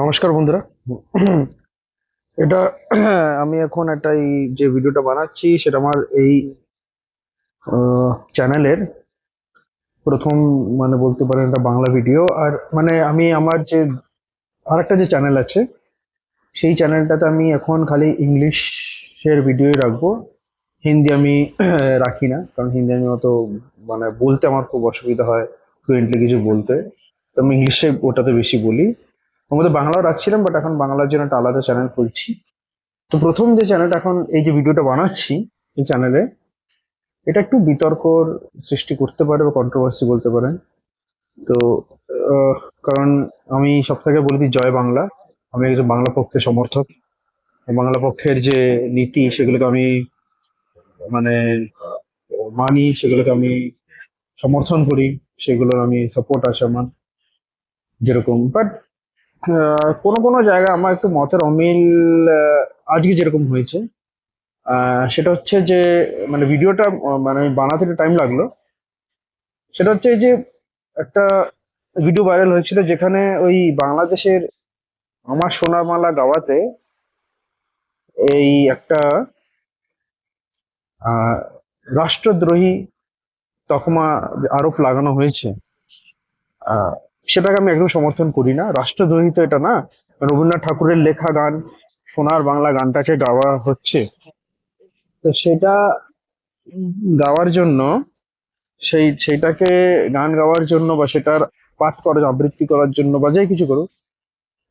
নমস্কার বন্ধুরা। এটা আমি এখন একটা এই যে ভিডিওটা বানাচ্ছি, সেটা আমার এই চ্যানেলের প্রথম মানে বলতে পারেন এটা বাংলা ভিডিও। আর মানে আমি আমার যে আর একটা যে চ্যানেল আছে, সেই চ্যানেলটাতে আমি এখন খালি ইংলিশের ভিডিওই রাখব। হিন্দি আমি রাখি না, কারণ হিন্দি আমি অত মানে বলতে আমার খুব অসুবিধা হয় ফ্লুয়েন্টলি কিছু বলতে। তো আমি ইংলিশে ওটাতে বেশি বলি। ওর মধ্যে বাংলাও রাখছিলাম বাট এখন বাংলার জন্য একটা আলাদা চ্যানেল খুলছি। তো প্রথম যে চ্যানেলটা এখন এই যে ভিডিওটা বানাচ্ছি, এই চ্যানেলে এটা একটু বিতর্কর সৃষ্টি করতে পারে বা কন্ট্রোভার্সি বলতে পারেন। তো কারণ আমি সব থেকে বলেছি জয় বাংলা। আমি একজন বাংলা পক্ষের সমর্থক। বাংলা পক্ষের যে নীতি, সেগুলোকে আমি মানে মানি, সেগুলোকে আমি সমর্থন করি, সেগুলোর আমি সাপোর্ট আছে আমার, যেরকম। বাট কোনো কোনো জায়গায় আমার একটু মতের অমিল আজকে যেরকম হয়েছে। সেটা হচ্ছে যে মানে ভিডিওটা মানে বানাতে টাইম লাগল। সেটা হচ্ছে যে একটা ভিডিও ভাইরাল হয়েছিল যেখানে ওই বাংলাদেশের আমার সোনামালা গাওয়াতে এই একটা রাষ্ট্রদ্রোহী তকমা আরোপ লাগানো হয়েছে। সেটাকে আমি একদম সমর্থন করি না। রাষ্ট্রদ্রোহী তো এটা না, রবীন্দ্রনাথ ঠাকুরের লেখা গান, সোনার বাংলা গানটাকে গাওয়া হচ্ছে। তো সেটা গাওয়ার জন্য, সেই সেইটাকে গান গাওয়ার জন্য বা সেটার পাঠ করার, আবৃত্তি করার জন্য বা যাই কিছু করুক,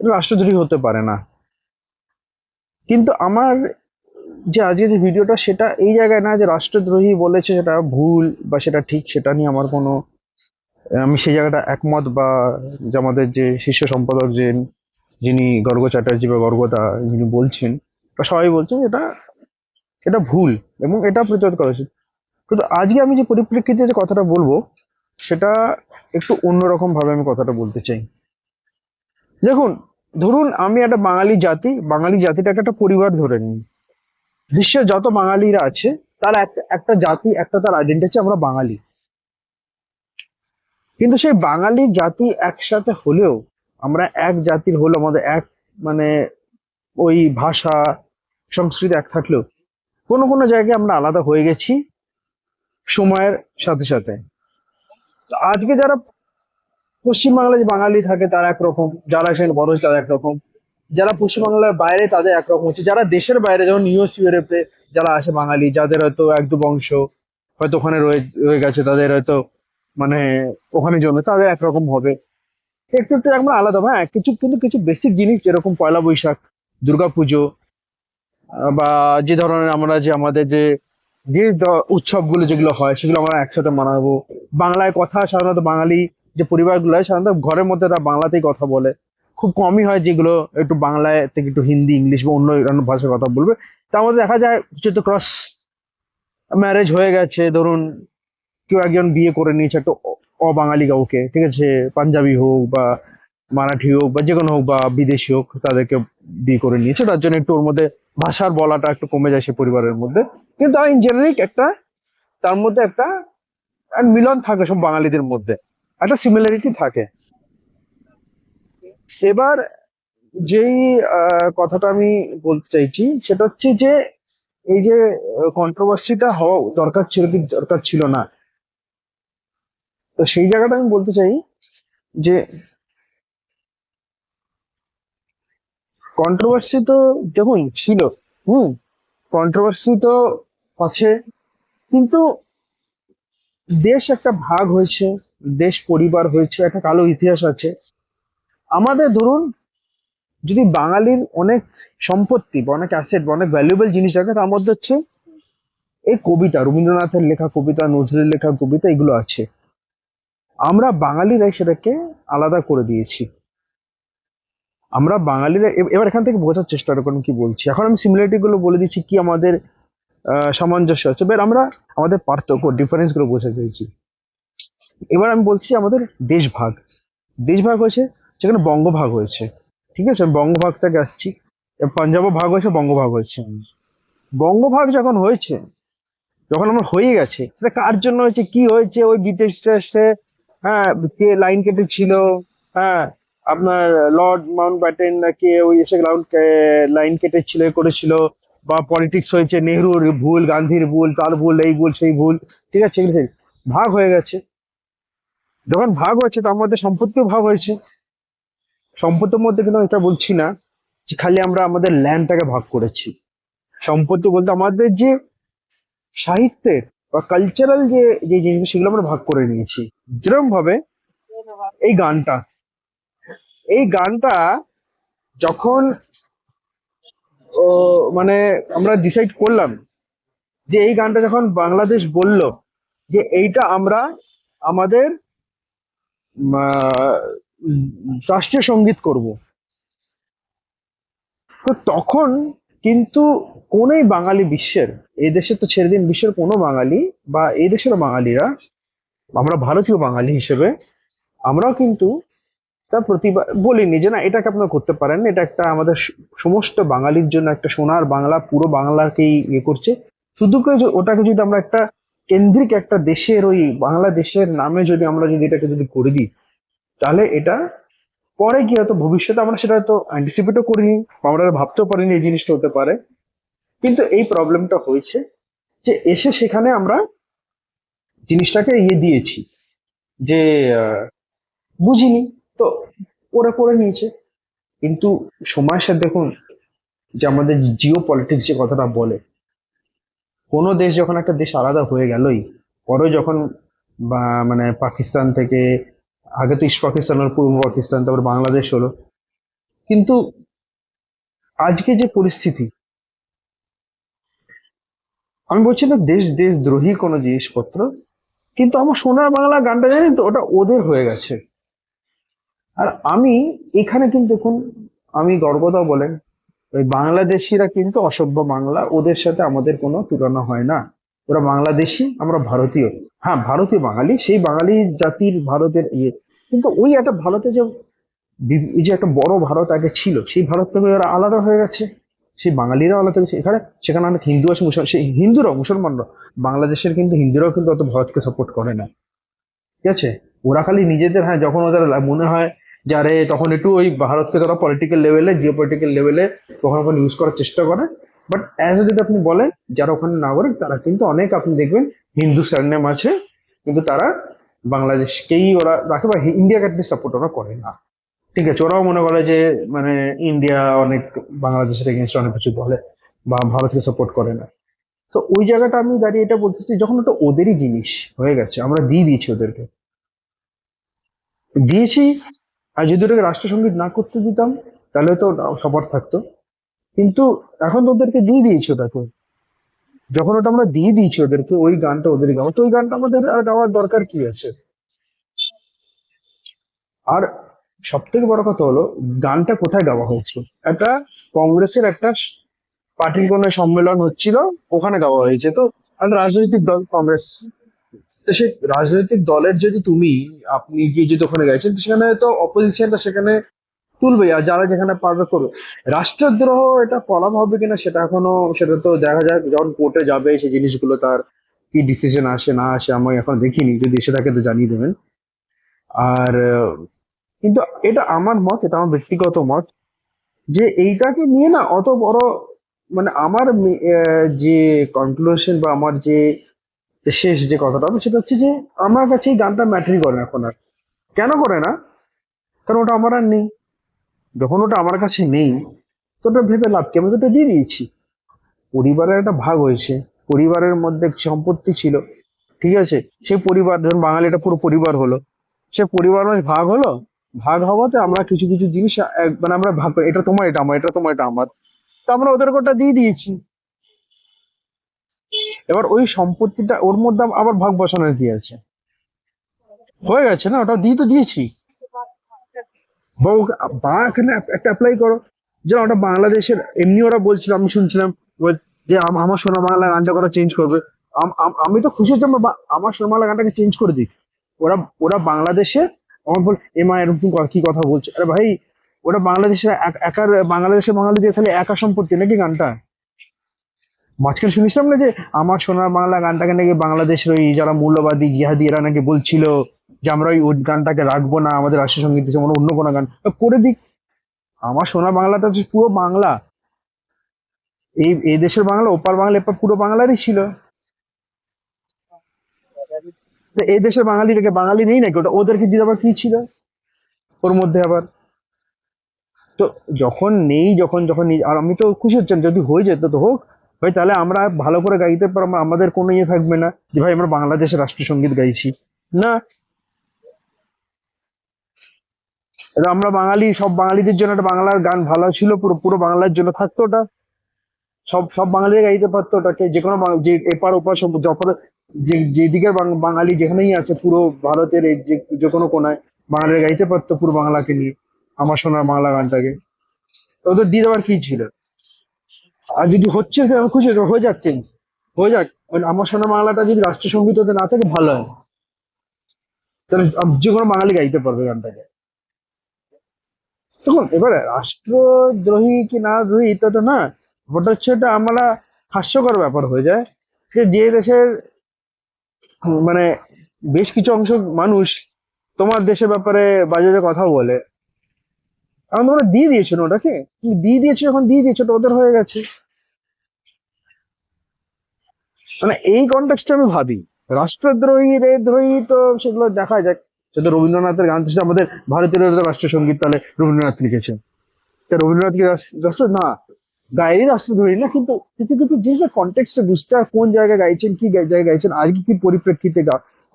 এটা রাষ্ট্রদ্রোহী হতে পারে না। কিন্তু আমার যে আজকে যে ভিডিওটা, সেটা এই জায়গায় না যে রাষ্ট্রদ্রোহী বলেছে সেটা ভুল বা সেটা ঠিক, সেটা নিয়ে আমার কোনো আমি সেই জায়গাটা একমত বা যে আমাদের যে শীর্ষ সম্পাদক যে যিনি গর্গ চ্যাটার্জি বা গর্গদা যিনি বলছেন বা সবাই বলছেন এটা এটা ভুল এবং এটা প্রতিরোধ করা উচিত। কিন্তু আজকে আমি যে পরিপ্রেক্ষিতে যে কথাটা বলব, সেটা একটু অন্যরকম ভাবে আমি কথাটা বলতে চাই। দেখুন, ধরুন আমি একটা বাঙালি জাতি, বাঙালি জাতিটাকে একটা পরিবার ধরে নিই। বিশ্বের যত বাঙালিরা আছে, তার একটা জাতি, একটা তার আইডেন্টি আমরা বাঙালি। কিন্তু সেই বাঙালি জাতি একসাথে হলেও আমরা এক জাতির হলেও আমাদের এক মানে ওই ভাষা, সংস্কৃতি এক থাকলেও কোনো কোনো জায়গায় আমরা আলাদা হয়ে গেছি সময়ের সাথে সাথে। আজকে যারা পশ্চিমবাংলায় যে বাঙালি থাকে তারা একরকম, যারা সেখানে বড় তারা একরকম, যারা পশ্চিমবাংলার বাইরে তাদের একরকম হচ্ছে, যারা দেশের বাইরে যেমন ইউএস ইউরোপে যারা আসে বাঙালি, যাদের হয়তো এক দু বংশ হয়তো ওখানে রয়ে রয়ে গেছে, তাদের হয়তো মানে ওখানে জন্য তাদের একরকম হবে। একটু একটু আমরা আলাদা হ্যাঁ কিছু, কিন্তু কিছু বেসিক জিনিস, যেরকম পয়লা বৈশাখ, দুর্গাপুজো বা যে ধরনের আমরা যে, আমাদের যে যে উৎসবগুলো যেগুলো হয়, সেগুলো আমরা একসাথে মানাবো। বাংলায় কথা সাধারণত বাঙালি যে পরিবারগুলো হয়, সাধারণত ঘরের মধ্যে তারা বাংলাতেই কথা বলে। খুব কমই হয় যেগুলো একটু বাংলায় থেকে একটু হিন্দি, ইংলিশ বা অন্য অন্য ভাষায় কথা বলবে। তার মধ্যে দেখা যায় কিছু তো ক্রস ম্যারেজ হয়ে গেছে, ধরুন কেউ একজন বিয়ে করে নিয়েছে একটা অবাঙালি কাউকে, ঠিক আছে? পাঞ্জাবি হোক বা মারাঠি হোক বা যে কোনো হোক বা বিদেশি হোক, তাদেরকে বিয়ে করে নিয়েছে। তার জন্য একটু ওর মধ্যে ভাষার বলাটা একটু কমে যায় সে পরিবারের মধ্যে। কিন্তু ইন জেনারিক একটা, তার মধ্যে একটা মিলন থাকে সব বাঙালিদের মধ্যে। একটা সিমিলারিটি থাকে। এবার যেই কথাটা আমি বলতে চাইছি, সেটা হচ্ছে যে, এই যে কন্ট্রোভার্সিটা হওয়া দরকার ছিল কি দরকার ছিল না। তো সেই জায়গাটা আমি বলতে চাই যে কন্ট্রোভার্সি তো দেখুন ছিল, হুম কন্ট্রোভার্সি তো আছে, কিন্তু দেশ একটা ভাগ হয়েছে, দেশ পরিবার হয়েছে, একটা কালো ইতিহাস আছে। আমাদের ধরুন, যদি বাঙালির অনেক সম্পত্তি বা অনেক অ্যাসেট বা অনেক ভ্যালুয়েবল জিনিস থাকে, তার মধ্যে হচ্ছে এই কবিতা, রবীন্দ্রনাথের লেখা কবিতা, নজরুলের লেখা কবিতা, এগুলো আছে। আমরা বাঙালিরাই সেটাকে আলাদা করে দিয়েছি। আমরা বাঙালিরা এবার এখান থেকে বোঝার চেষ্টা করুন কি বলছি। এখন আমি সিমিলারিটি গুলো বলে দিচ্ছি কি আমাদের সামঞ্জস্য আছে। এবার আমরা আমাদের পার্থক্য ডিফারেন্সগুলো বোঝাতে চাইছি। এবার আমি বলছি আমাদের দেশ ভাগ দেশ ভাগ হয়েছে যেখানে বঙ্গভাগ হয়েছে। ঠিক আছে? আমি বঙ্গভাগ থেকে আসছি। পাঞ্জাবও ভাগ হয়েছে, বঙ্গভাগ হয়েছে। বঙ্গভাগ যখন হয়েছে, যখন আমার হয়ে গেছে, সেটা কার জন্য হয়েছে, কি হয়েছে, ওই ব্রিটিশরা এসে হ্যাঁ কে লাইন কেটেছিল হ্যাঁ আপনার লর্ড মাউন্ট ব্যাটেন কে ওই এসে গ্রাউন্ড লাইন কেটেছিল করেছিল, বা পলিটিক্স হয়েছে, নেহরুর ভুল, গান্ধীর ভুল, তার ভুল, এই ভুল, সেই ভুল, ঠিক আছে ভাগ হয়ে গেছে। যখন ভাগ হয়েছে, তার মধ্যে সম্পত্তিও ভাগ হয়েছে। সম্পত্তির মধ্যে কিন্তু এটা বলছি না যে খালি আমরা আমাদের ল্যান্ডটাকে ভাগ করেছি। সম্পত্তি বলতে আমাদের যে সাহিত্যের বা কালচারাল যে যে জিনিসগুলো, সেগুলো আমরা ভাগ করে নিয়েছি। যেরকম ভাবে এই গানটা এই গানটা যখন মানে আমরা ডিসাইড করলাম যে এই গানটা যখন বাংলাদেশ বলল যে এইটা আমরা আমাদের রাষ্ট্রীয় সংগীত করব। তো তখন কিন্তু কোনোই বাঙালি বিশ্বের, এই দেশে তো ছেড়ে দিন, বিশ্বের কোনো বাঙালি বা এই দেশের বাঙালিরা, আমরা ভারতীয় বাঙালি হিসেবে, আমরাও কিন্তু তার প্রতিবাদ বলিনি যে না, এটাকে আপনারা করতে পারেন। এটা একটা আমাদের সমস্ত বাঙালির জন্য একটা সোনার বাংলা, পুরো বাংলাকেই ইয়ে করছে। শুধু ওটাকে যদি আমরা একটা কেন্দ্রিক একটা দেশের ওই বাংলাদেশের নামে যদি আমরা যদি এটাকে যদি করে দিই, তাহলে এটা পরে কি হয়তো ভবিষ্যতে আমরা সেটা হয়তো অ্যান্টিসিপেটও করিনি আমরা ভাবতেও পারিনি এই জিনিসটা হতে পারে। কিন্তু এই প্রবলেমটা হয়েছে যে এসে সেখানে আমরা জিনিসটাকে ইয়ে দিয়েছি যে বুঝিনি। তো ওরা করে নিয়েছে। কিন্তু সময়ের সাথে দেখুন যে আমাদের জিও পলিটিক্স যে কথাটা বলে, কোনো দেশ যখন একটা দেশ আলাদা হয়ে গেলই, পরে যখন মানে পাকিস্তান থেকে আগে তো ইস্ট পাকিস্তান হলো পূর্ব পাকিস্তান তারপর বাংলাদেশ হলো। কিন্তু আজকে যে পরিস্থিতি, আমি বলছি না দেশ দেশ দ্রোহী কোনো জিনিসপত্র, কিন্তু আমার সোনার বাংলা গানটা জানেন তো, ওটা ওদের হয়ে গেছে। আর আমি এখানে কিন্তু দেখুন, আমি গর্বদা বলেন, ওই বাংলাদেশিরা কিন্তু অসভ্য বাংলা, ওদের সাথে আমাদের কোনো তুলনা হয় না। ওরা বাংলাদেশি, আমরা ভারতীয়। হ্যাঁ ভারতীয় বাঙালি, সেই বাঙালি জাতির ভারতের ইয়ে। কিন্তু ওই একটা ভারতে যে যে একটা বড় ভারত আগে ছিল, সেই ভারত থেকে ওরা আলাদা হয়ে গেছে। সেই বাঙালিরাও আলাদা হয়ে গেছে। এখানে, সেখানে অনেক হিন্দু আছে, মুসলমান, সেই হিন্দুরাও মুসলমানরা বাংলাদেশের কিন্তু হিন্দুরাও কিন্তু অত ভারতকে সাপোর্ট করে না। ঠিক আছে? ওরা খালি নিজেদের হ্যাঁ যখন ওদের মনে হয় যে, আরে, তখন একটু ওই ভারতকে তারা পলিটিক্যাল লেভেলে জিও পলিটিক্যাল লেভেলে কখনো কখনো ইউজ করার চেষ্টা করে। বাট অ্যাজ যদি আপনি বলেন, যারা ওখানে নাগরিক, তারা কিন্তু অনেক আপনি দেখবেন হিন্দু সারনেম আছে, কিন্তু তারা বাংলাদেশকেই ওরা রাখে বা ইন্ডিয়াকে অ্যাটলিস্ট সাপোর্ট ওরা করে না। ঠিক আছে, ওরাও মনে করে যে মানে ইন্ডিয়া অনেক বাংলাদেশের এগেনস্ট অনেক কিছু বলে বা ভারতকে সাপোর্ট করে না। তো ওই জায়গাটা আমি দাঁড়িয়ে এটা বলতেছি, যখন ওটা ওদেরই জিনিস হয়ে গেছে, আমরা দিয়ে দিয়েছি ওদেরকে। দিয়েছি, আর যদি ওটাকে রাষ্ট্রসঙ্গীত না করতে দিতাম, তাহলে তো সবার থাকতো। কিন্তু এখন তো ওদেরকে দিয়ে দিয়েছি ওটাকে যখন ওটা আমরা দিয়ে দিয়েছি ওদেরকে, ওই গানটা ওদের গাওয়া। তো ওই গানটা আমাদের আর গাওয়ার দরকার কি আছে? আর সব থেকে বড় কথা হলো, গানটা কোথায় গাওয়া হয়েছে একটা কংগ্রেসের একটা পার্টির কোনো সম্মেলন হচ্ছিল, ওখানে গাওয়া হয়েছে। তো একটা রাজনৈতিক দল, কংগ্রেস। সেই রাজনৈতিক দলের যদি তুমি, আপনি গিয়ে যদি ওখানে গেছেন সেখানে তো অপোজিশনটা সেখানে তুলবে আর যারা যেখানে পারবে করবে। রাষ্ট্রদ্রোহ এটা করা হবে কিনা সেটা এখনও, সেটা তো দেখা যাক, যখন কোর্টে যাবে সেই জিনিসগুলো তার কি ডিসিশন আসে না আসে আমি এখন দেখিনি যদি এসে থাকে তো জানিয়ে দেবেন। আর, কিন্তু এটা আমার মত, এটা আমার ব্যক্তিগত মত, যে এইটাকে নিয়ে না অত বড় মানে আমার যে কনক্লুশন বা আমার যে শেষ যে কথাটা হবে সেটা হচ্ছে যে আমার কাছে এই গানটা ম্যাটারই করে না এখন আর। কেন করে না? কারণ ওটা আমার আর নেই। যখন ওটা আমার কাছে নেই, তো ওটা ভেবে লাভ কি? আমি তো দিয়ে দিয়েছি। পরিবারের একটা ভাগ হয়েছে। পরিবারের মধ্যে সম্পত্তি ছিল। ঠিক আছে? সেই পরিবার, ধরুন বাঙালি একটা পুরো পরিবার হলো। সে পরিবার ভাগ হলো। ভাগ হওয়াতে আমরা কিছু কিছু জিনিস মানে আমরা ভাগ এটা তোমার, এটা আমার, এটা তোমার, এটা আমার। তো আমরা ওদেরকে ওটা দিয়ে দিয়েছি। এবার ওই সম্পত্তিটা ওর মধ্যে আবার ভাগ বসানোর দিয়ে আছে? হয়ে গেছে না? ওটা দিয়ে তো দিয়েছি। বা এখানে একটা অ্যাপ্লাই করো। যে ওটা বাংলাদেশের, এমনি ওরা বলছিল, আমি শুনছিলাম যে আম- আমার সোনা বাংলা গানটা করা চেঞ্জ করবে। আম- তো খুশি হচ্ছি আমার সোনা বাংলা গানটাকে চেঞ্জ করে দিক। ওরা ওরা বাংলাদেশে, আমার বল এমা এরকম কি কথা বলছো? আরে ভাই, ওরা বাংলাদেশের এক- একার, বাংলাদেশের বাঙালি দিয়ে তাহলে একা সম্পত্তি নাকি গানটা? মাঝখানে শুনেছিলাম না যে, আমার সোনার বাংলা গানটাকে নাকি বাংলাদেশের ওই যারা মূল্যবাদী জিহাদি এরা নাকি বলছিল? যে আমরা ওই গানটাকে রাখব না, আমাদের রাষ্ট্রীয় সংগীত হিসেবে আমরা অন্য কোনো গান। করে দিক। আমার সোনা বাংলাটা হচ্ছে পুরো বাংলা। এই এই দেশের বাংলা, ওপার বাংলা, এপার পুরো বাংলারই ছিল। এই দেশের বাঙালিটাকে, বাঙালি নেই নাকি? ওটা ওদেরকে দিতে আবার কি ছিল? ওর মধ্যে আবার। তো যখন নেই, যখন যখন আর আমি তো খুশি হচ্ছেন যদি হয়ে যেত তো হোক। ভাই, তাহলে আমরা ভালো করে গাইতে পারব, আমাদের কোনো ইয়ে থাকবে না। যে ভাই, আমরা বাংলাদেশের রাষ্ট্রীয় সংগীত গাইছি। না। এটা আমরা বাঙালি, সব বাঙালিদের জন্য একটা বাংলার গান ভালো ছিল, পুরো পুরো বাংলার জন্য থাকতো ওটা। সব সব বাঙালিরা গাইতে পারতো ওটাকে, যে কোনো যে এপার ওপার সব, যখন, যে যেদিকের বাঙালি যেখানেই আছে, পুরো ভারতের এই যে যে কোনো কোনায় বাঙালিরা গাইতে পারতো পুরো বাংলাকে নিয়ে, আমার সোনার বাংলা গানটাকে। ওদের দিয়ে দেওয়ার কি ছিল? আর যদি হচ্ছে আমি খুশি হয়ে- যাক চেঞ্জ হয়ে যাক। মানে আমার সোনার বাংলাটা যদি রাষ্ট্রীয় সংগীত হতে না থাকে, ভালো হয় তাহলে যে কোনো বাঙালি গাইতে পারবে গানটাকে। দেখুন, এবারে রাষ্ট্রদ্রোহী কি না দ্রোহী, এটা তো না ওটা হচ্ছে এটা আমরা হাস্যকর ব্যাপার হয়ে যায়। যে যে দেশের মানে বেশ কিছু অংশ মানুষ তোমার দেশের ব্যাপারে বাজে বাজে কথা বলে। এখন তোমরা দিয়ে দিয়েছ না ওটাকে? তুমি দিয়ে দিয়েছ, এখন দিয়ে দিয়েছ ওটা ওদের হয়ে গেছে। মানে এই কনটেক্সটে আমি ভাবি। রাষ্ট্রদ্রোহী রে দ্রোহী তো সেগুলো দেখা যাক। সেটা রবীন্দ্রনাথের গান তো আমাদের ভারতীয় রাষ্ট্রীয় সংগীত তাহলে রবীন্দ্রনাথ লিখেছেন। তা রবীন্দ্রনাথ কি রাষ্ট্র রাষ্ট্র- না। গায়েরই রাষ্ট্রদ্রোহী না কিন্তু কিন্তু কিন্তু জিনিসটা কনটেক্সটে বুঝতে হয়, কোন জায়গায় গাইছেন, কি জায়গায় গাইছেন, আজকে কি পরিপ্রেক্ষিতে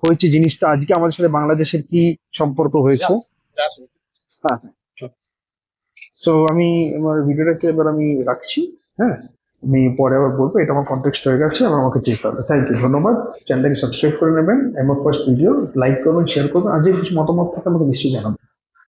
হয়েছে জিনিসটা, আজকে আমাদের সাথে বাংলাদেশের কি সম্পর্ক হয়েছে? হ্যাঁ। সো আমি আমার ভিডিওটাকে এবার আমি রাখছি হ্যাঁ? আমি পরে আবার বলব, এটা আমার কন্টেক্সট হয়ে গেছে আমার আমাকে চেক করবে। থ্যাংক ইউ ধন্যবাদ। চ্যানেলটাকে সাবস্ক্রাইব করে নেবেন এমন ফার্স্ট ভিডিও লাইক করবেন শেয়ার করবেন, আর কিছু মতামত থাকে আমাকে নিশ্চয়ই জানাবেন।